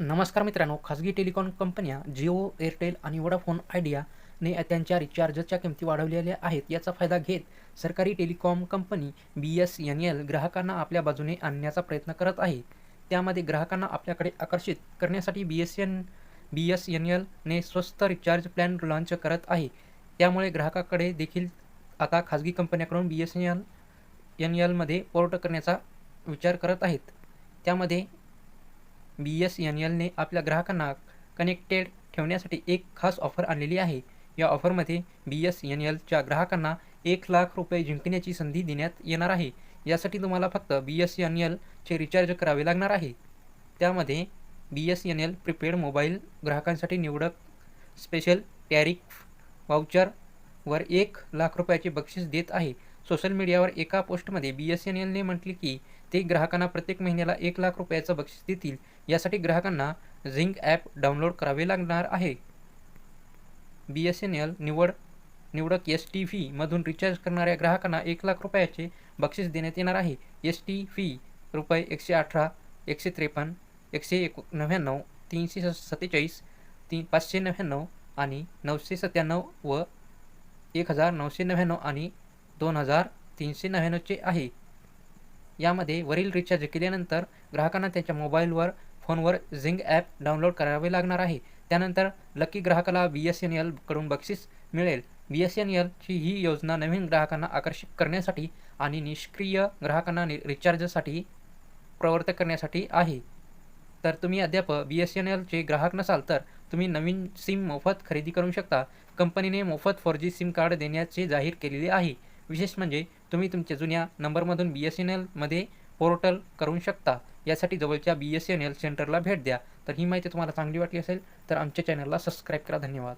नमस्कार मित्रांनो खाजगी टेलिकॉम कंपन्या जिओ एअरटेल आणि वोडाफोन आयडियाने त्यांच्या रिचार्जच्या किमती वाढवलेल्या आहेत. याचा फायदा घेत सरकारी टेलिकॉम कंपनी बी एस एन एल ग्राहकांना आपल्या बाजूने आणण्याचा प्रयत्न करत आहे. त्यामध्ये ग्राहकांना आपल्याकडे आकर्षित करण्यासाठी B S N B S N एलने स्वस्त रिचार्ज प्लॅन लॉन्च करत आहे. त्यामुळे ग्राहकाकडे देखील आता खाजगी कंपन्याकडून B S N L N एलमध्ये पोर्ट करण्याचा विचार करत आहेत. त्यामध्ये बी एस एन एलने आपल्या ग्राहकांना कनेक्टेड ठेवण्यासाठी एक खास ऑफर आणलेली आहे. या ऑफरमध्ये बी एस एन एलच्या ग्राहकांना एक लाख रुपये जिंकण्याची संधी देण्यात येणार आहे. यासाठी तुम्हाला फक्त बी एस एन एलचे रिचार्ज करावे लागणार आहे. त्यामध्ये B S N L prepaid mobile ग्राहकांसाठी निवडक स्पेशल टॅरिफ वाउचरवर एक लाख रुपयाचे बक्षीस देत आहे. सोशल मीडियावर एका पोस्टमध्ये बी एस एन एलने म्हटले की ते ग्राहकांना प्रत्येक महिन्याला एक लाख रुपयाचं बक्षीस देतील. यासाठी ग्राहकांना झिंक ॲप डाउनलोड करावे लागणार आहे. बी एस एन एल निवड निवडक एस टी फीमधून रिचार्ज करणाऱ्या ग्राहकांना एक लाख रुपयाचे बक्षीस देण्यात येणार आहे. एस टी फी रुपये एकशे अठरा एकशे त्रेपन्न एकशे एक नव्याण्णव तीनशे स सत्तेचाळीस तीन पाचशे नव्याण्णव आणि नऊशे सत्त्याण्णव व एक हजार नऊशे नव्याण्णव आणि दोन हजार तीनशे नव्याण्णवचे आहे. यामध्ये वरील रिचार्ज केल्यानंतर ग्राहकांना त्यांच्या मोबाईलवर फोनवर झिंग ॲप डाउनलोड करावे लागणार आहे. त्यानंतर लकी ग्राहकाला बी एस एन एलकडून बक्षीस मिळेल. बी एस एन एलची ही योजना नवीन ग्राहकांना आकर्षित करण्यासाठी आणि निष्क्रिय ग्राहकांना नि रिचार्जसाठी प्रवर्तक करण्यासाठी आहे. तर तुम्ही अद्याप बी एस एन एलचे ग्राहक नसाल तर तुम्ही नवीन सिम मोफत खरेदी करू शकता. कंपनीने मोफत फोर जी सिम कार्ड देण्याचे जाहीर केलेले आहे. विशेष म्हणजे तुम्ही तुमच्या जुन्या नंबरमधून बी एस एन एलमध्ये पोर्टल करू शकता. यासाठी जवळच्या बी एस एन एल सेंटरला भेट द्या. तर ही माहिती तुम्हाला चांगली वाटली असेल तर आमच्या चॅनलला सबस्क्राईब करा. धन्यवाद.